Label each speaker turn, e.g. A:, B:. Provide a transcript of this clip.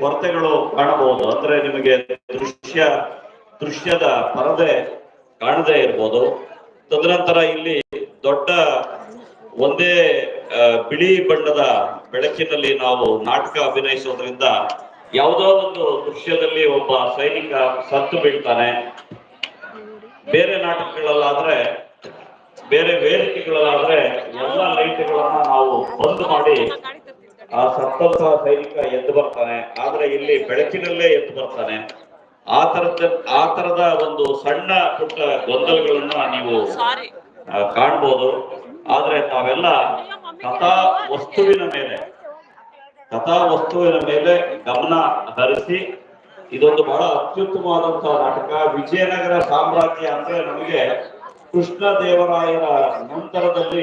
A: ಕೊರತೆಗಳು ಕಾಣಬಹುದು. ಅಂದ್ರೆ ನಿಮಗೆ ದೃಶ್ಯ, ದೃಶ್ಯದ ಪರದೆ ಕಾಣದೇ ಇರ್ಬೋದು. ತದನಂತರ ಇಲ್ಲಿ ದೊಡ್ಡ ಒಂದೇ ಬಿಳಿ ಬಣ್ಣದ ಬೆಳಕಿನಲ್ಲಿ ನಾವು ನಾಟಕ ಅಭಿನಯಿಸೋದ್ರಿಂದ ಯಾವುದೋ ಒಂದು ದೃಶ್ಯದಲ್ಲಿ ಒಬ್ಬ ಸೈನಿಕ ಸತ್ತು ಬೀಳ್ತಾನೆ. ಬೇರೆ ನಾಟಕಗಳಲ್ಲಾದ್ರೆ, ಬೇರೆ ವೇದಿಕೆಗಳಲ್ಲಾದ್ರೆ ಎಲ್ಲ ಲೈಟ್ಗಳನ್ನ ನಾವು ಬಂದ್ ಮಾಡಿ ಆ ಸತ್ತಂತಹ ಸೈನಿಕ ಎದ್ದು ಬರ್ತಾನೆ ಆದ್ರೆ ಇಲ್ಲಿ ಬೆಳಕಿನಲ್ಲೇ ಎದ್ದು ಬರ್ತಾನೆ. ಆ ತರದ ಆ ತರದ ಒಂದು ಸಣ್ಣ ಪುಟ್ಟ ಗೊಂದಲಗಳನ್ನ ನೀವು ಕಾಣ್ಬೋದು. ಆದ್ರೆ ತಾವೆಲ್ಲ ಕಥಾ ವಸ್ತುವಿನ ಮೇಲೆ ಕಥಾ ವಸ್ತುವಿನ ಮೇಲೆ ಗಮನ ಹರಿಸಿ ಇದೊಂದು ಬಹಳ ಅತ್ಯುತ್ತಮವಾದಂತಹ ನಾಟಕ. ವಿಜಯನಗರ ಸಾಮ್ರಾಜ್ಯ ಅಂದ್ರೆ ನಮಗೆ ಕೃಷ್ಣ ದೇವರಾಯರ ನಂತರದಲ್ಲಿ